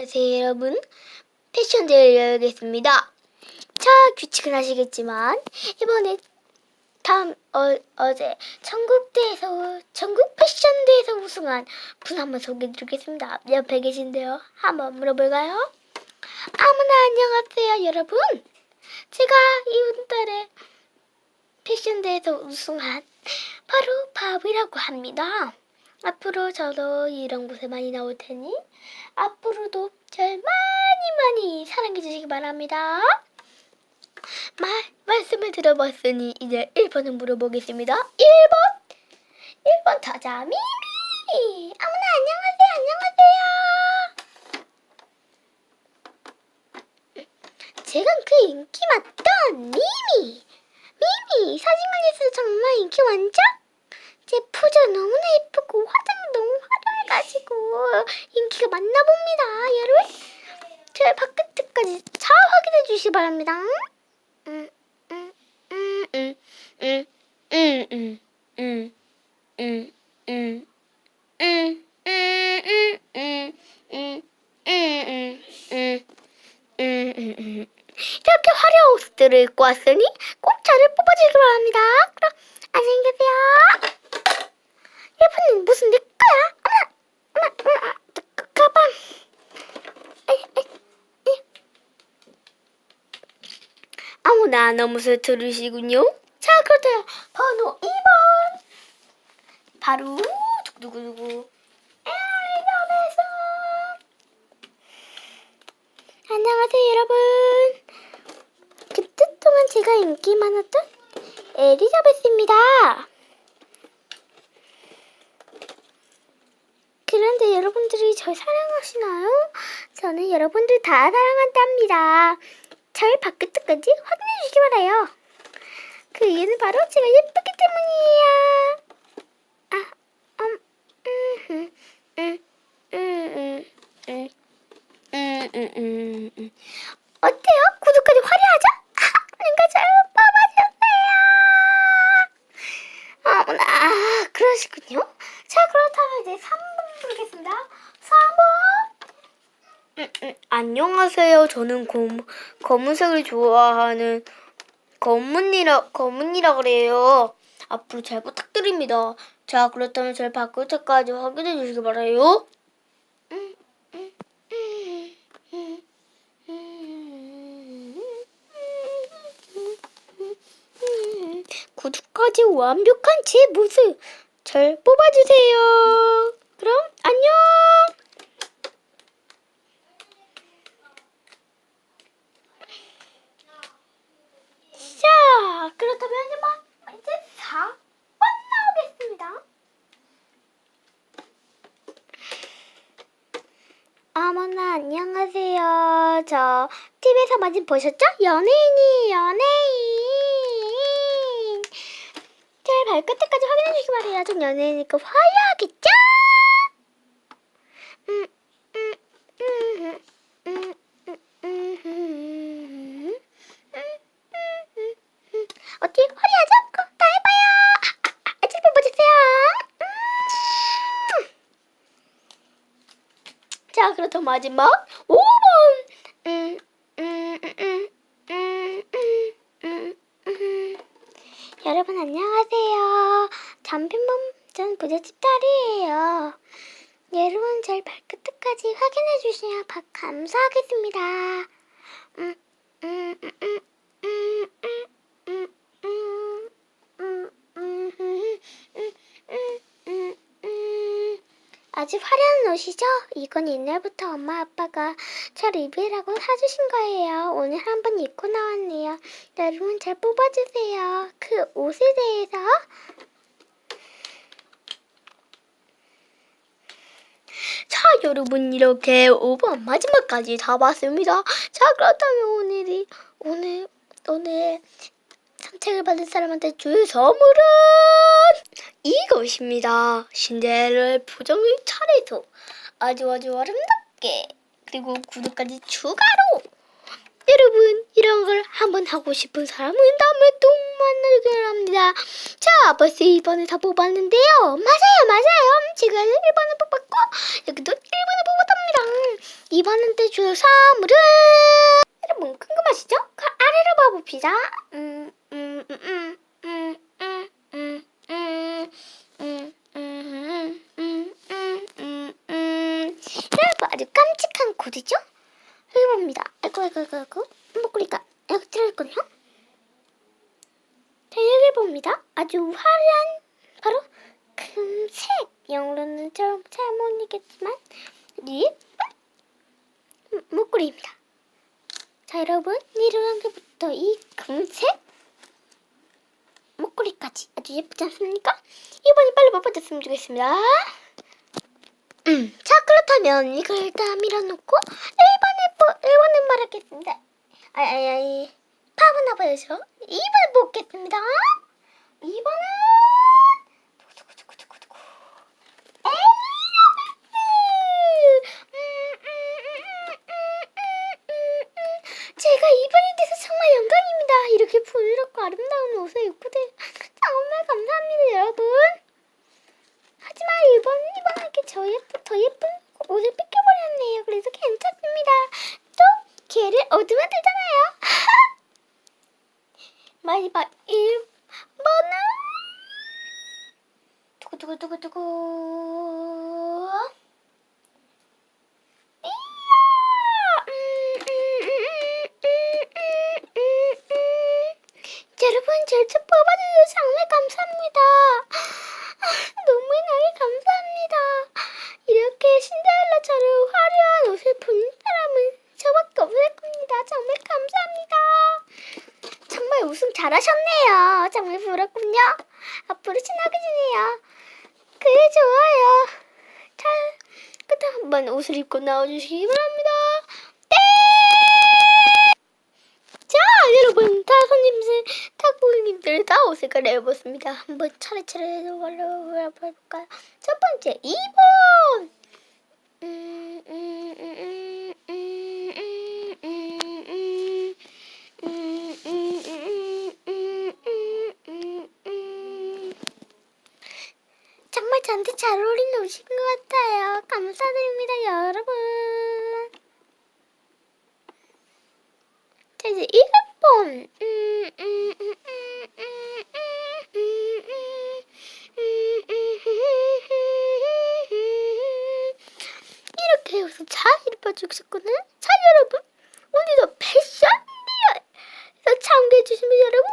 안녕하세요 여러분. 패션 대회를 열겠습니다. 자 규칙은 아시겠지만 이번에 다음 어, 어제 전국대에서 전국 패션대회에서 우승한 분 한번 소개해드리겠습니다. 옆에 계신데요. 한번 물어볼까요? 아무나 안녕하세요 여러분. 제가 이번 달에 패션대회에서 우승한 바로 바비라고 합니다 앞으로 저도 이런 곳에 많이 나올 테니 앞으로도 절 많이 많이 사랑해 주시기 바랍니다. 말, 말씀을 들어봤으니 이제 1번을 물어보겠습니다. 1번! 1번 타자 미미! 아무나 안녕하세요 안녕하세요 제가 그 인기 많던 미미! 미미! 사진관에서 정말 인기 많죠? 제 포즈 너무나 예쁘고 화장이 너무 화려해가지고 인기가 많나 봅니다. 여러분, 저 발끝까지 잘 확인해 주시기 바랍니다. 음, 음, 음, 음, 음, 음, 음, 음, 음, 음, 음, 음, 음, 음, 음, 음, 음, 음, 음, 음. 이렇게 화려한 옷들을 입고 왔으니 꼭 저를 뽑아주시기 바랍니다. 그럼 안녕히 계세요. 예쁜님 무슨 내 거야? 어머, 어머, 어머, 그 가방. 에이. 아무나 너무 들으시군요. 자, 그렇다요. 번호 2번. 바로 누구누구 엘리자베스. 안녕하세요, 여러분. 그때 동안 제가 인기 많았던 에리자베스입니다. 여러분들이 절 사랑하시나요? 저는 여러분들 다 사랑한답니다. 절 발끝까지 확인해 주시기 바라요. 그 이유는 바로 제가 예쁘기 때문이에요. 아, 음, 음, 음, 음, 음, 음, 음, 음. 어때요? 구두까지 화려하죠? 내가 절 뽑아주세요. 어머나, 아, 그러시군요. 자, 그렇다면 이제 3번 부르겠습니다. 4번. 음, 음, 안녕하세요. 저는 검, 검은색을 좋아하는 검은이라, 검은이라 그래요. 앞으로 잘 부탁드립니다. 자, 그렇다면 절 바꿀 때까지 확인해 주시기 바라요. 구두까지 완벽한 제 모습 절 뽑아주세요. 그럼 안녕. 자, 그렇다면 이제 막 이제 4번 나오겠습니다. 어머나 안녕하세요. 저 TV에서 많이 보셨죠? 연예인이 연예인. 제 발끝에까지 확인해 주시기 바래요. 전 연예인이니까 화려하겠죠? 자, 그렇다면 마지막 5번. 음, 음, 음, 음, 음, 음, 음, 음. 여러분 안녕하세요. 잠빈범 전 부잣집 딸이에요. 여러분 절 발끝까지 확인해 주시면 박 감사하겠습니다. 음, 음, 음, 음, 음, 아주 화려한 옷이죠? 이건 옛날부터 엄마 아빠가 저를 입으라고 사주신 거예요. 오늘 한번 입고 나왔네요. 여러분 잘 뽑아주세요. 그 옷에 대해서 자 여러분 이렇게 5번 마지막까지 다 봤습니다. 자 그렇다면 오늘이 오늘 오늘 선택을 받은 사람한테 줄 선물은 이것입니다. 신데렐라의 부정을 차례도 아주 아주 아름답게 그리고 구두까지 추가로 여러분 이런 걸 한번 하고 싶은 사람은 다음에 또 만나기를 합니다. 자 벌써 2번을 다 뽑았는데요. 맞아요 맞아요. 제가 1번을 뽑았고 여기도 1번을 뽑았답니다. 이번엔 줄 선물은 여러분 궁금하시죠? 그 아래로 봐봅시다. 음, 음, 음, 음, 음, 코드죠? 여기 봅니다. 아이고 아이고 아이고 아이고 목걸이가 들어있군요. 자 여기 봅니다. 아주 화려한 바로 금색 영어로는 잘, 잘못 읽겠지만 립 음, 목걸이입니다. 자 여러분 이런 게부터 이 금색 목걸이까지 아주 예쁘지 않습니까? 이번에 빨리 뽑아줬으면 좋겠습니다. 음, 자 그렇다면 이걸 일단 밀어놓고 1번에 보, 1번은 말하겠습니다. 아이 아이 파문나 보여줘. 2번 뽑겠습니다. 2번은 두구두구두구두구 제가 이번에 돼서 정말 영광입니다. 이렇게 부드럽고 아름다운 옷을 입고 돼 정말 감사합니다, 여러분. 하지만 이번 이번에게 저 예쁜 더 예쁜 옷을 뺏겨버렸네요. 그래서 괜찮습니다. 또 기회를 얻으면 되잖아요. 마지막 1번은 음. 여러분 절대 뽑아주셔서 정말 감사합니다. 아, 너무 나게 감사합니다. 이렇게 신데렐라처럼 화려한 옷을 본 사람은 저밖에 없을 겁니다. 정말 감사합니다. 정말 우승 잘하셨네요. 정말 부럽군요. 앞으로 친하게 지내요. 그래 좋아요. 자, 그때 한번 옷을 입고 나와주시기 바랍니다. 네! 자, 여러분, 다 손님들, 다 고객님들 다 옷을 갈아입었습니다. 한번 차례차례 올라볼까요? 첫 번째, 2번! 음, 음, 음, 음, 잘 어울리는 옷인 것 같아요. 감사드립니다, 여러분. 자, 이제 일본. 음, 음, 이렇게 해서 잘 입어주고 싶거든. 자, 여러분. 오늘도 패션 리얼. 참가해주시면 여러분